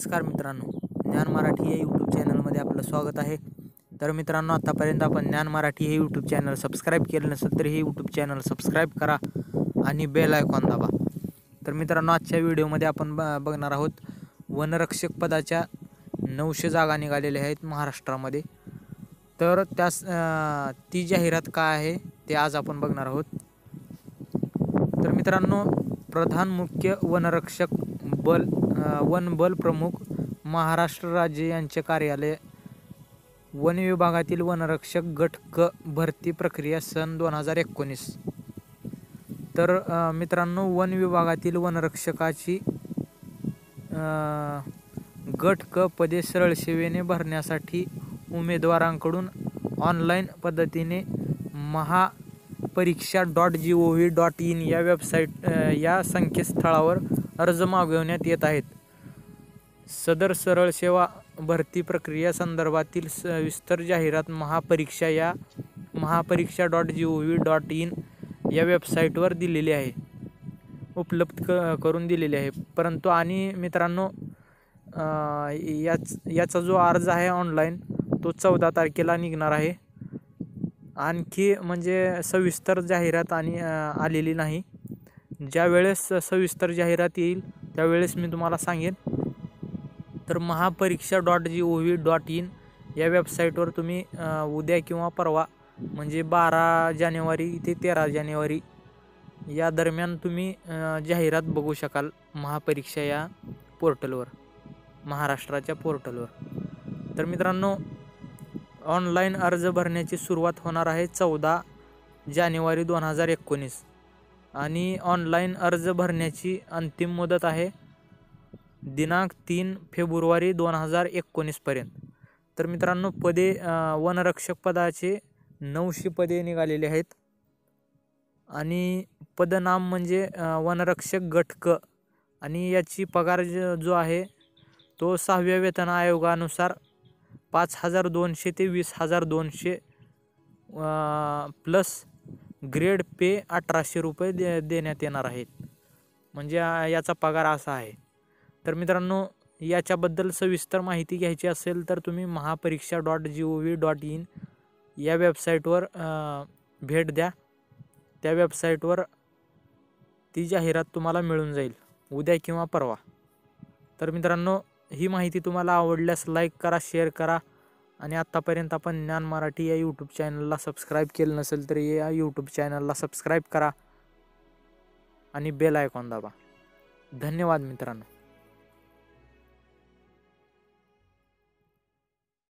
नमस्कार मित्रांनो ज्ञान मराठी या यूट्यूब चॅनलमध्ये आपलं स्वागत आहे. तर मित्रांनो आतापर्यंत आपण ज्ञान मराठी हे यूट्यूब चॅनल सबस्क्राईब केलं नसेल तर हे यूट्यूब चॅनल सबस्क्राईब करा आणि बेल आयकॉन दाबा. तर मित्रांनो आजच्या व्हिडिओमध्ये आपण ब बघणार आहोत वनरक्षक पदाच्या नऊशे जागा निघालेल्या आहेत महाराष्ट्रामध्ये. तर त्यास ती जाहिरात काय आहे ते आज आपण बघणार आहोत. तर मित्रांनो प्रधान मुख्य वनरक्षक बल वन बल प्रमुख महाराष्ट्र राज्य यांचे कार्यालय. वन विभागातील वनरक्षक गट क भरती प्रक्रिया सन दोन हजार एकोणीस. तर मित्रांनो वन विभागातील वनरक्षकाची गट क पदे सरळसेवेने भरण्यासाठी उमेदवारांकडून ऑनलाईन पद्धतीने Maha Pariksha dot G O V dot in या वेबसाईट या संकेतस्थळावर अर्ज मागविण्यात येत आहेत. सदर सरळ सेवा भरती प्रक्रिया संदर्भातील सविस्तर जाहिरात महापरीक्षा या Mahapariksha dot G O V dot in या वेबसाईटवर दिलेली आहे. उपलब्ध क करून दिलेली आहे. परंतु आणि मित्रांनो याच याचा जो अर्ज आहे ऑनलाईन तो चौदा तारखेला निघणार आहे. आणखी म्हणजे सविस्तर जाहिरात आणि आलेली नाही. ज्या वेळेस सविस्तर जाहिरात येईल त्यावेळेस मी तुम्हाला सांगेन. तर Mahapariksha dot G O V dot in या वेबसाईटवर तुम्ही उद्या किंवा परवा म्हणजे बारा जानेवारी ते तेरा जानेवारी या दरम्यान तुम्ही जाहिरात बघू शकाल महापरीक्षा या पोर्टलवर महाराष्ट्राच्या पोर्टलवर. तर मित्रांनो ऑनलाईन अर्ज भरण्याची सुरुवात होणार आहे चौदा जानेवारी दोन हजार एकोणीस. आणि ऑनलाईन अर्ज भरण्याची अंतिम मुदत आहे. दिनांक तीन फेब्रुवारी दोन हजार एकोणीसपर्यंत तर मित्रांनो पदे वनरक्षक पदाचे नऊशे पदे निघालेले आहेत. आणि पदनाम म्हणजे वनरक्षक गटक. आणि याची पगार जो आहे तो सहाव्या वेतन आयोगानुसार पाच हजार दोनशे ते वीस हजार दोनशे प्लस ग्रेड पे अठराशे रुपये दे देण्यात येणार आहेत. म्हणजे याचा पगार असा आहे. तर मित्रांनो याच्याबद्दल सविस्तर माहिती घ्यायची असेल तर तुम्ही Mahapariksha dot G O V dot in या वेबसाईटवर भेट द्या. त्या वेबसाईटवर ती जाहिरात तुम्हाला मिळून जाईल. उद्या किंवा परवा. तर मित्रांनो ही माहिती तुम्हाला आवडल्यास लाईक करा शेअर करा. आणि आत्तापर्यंत आपण ज्ञान मराठी या यूट्यूब चॅनलला सबस्क्राईब केलं नसेल तर या यूट्यूब चॅनलला सबस्क्राईब करा आणि बेल आयकॉन दाबा. धन्यवाद मित्रांनो.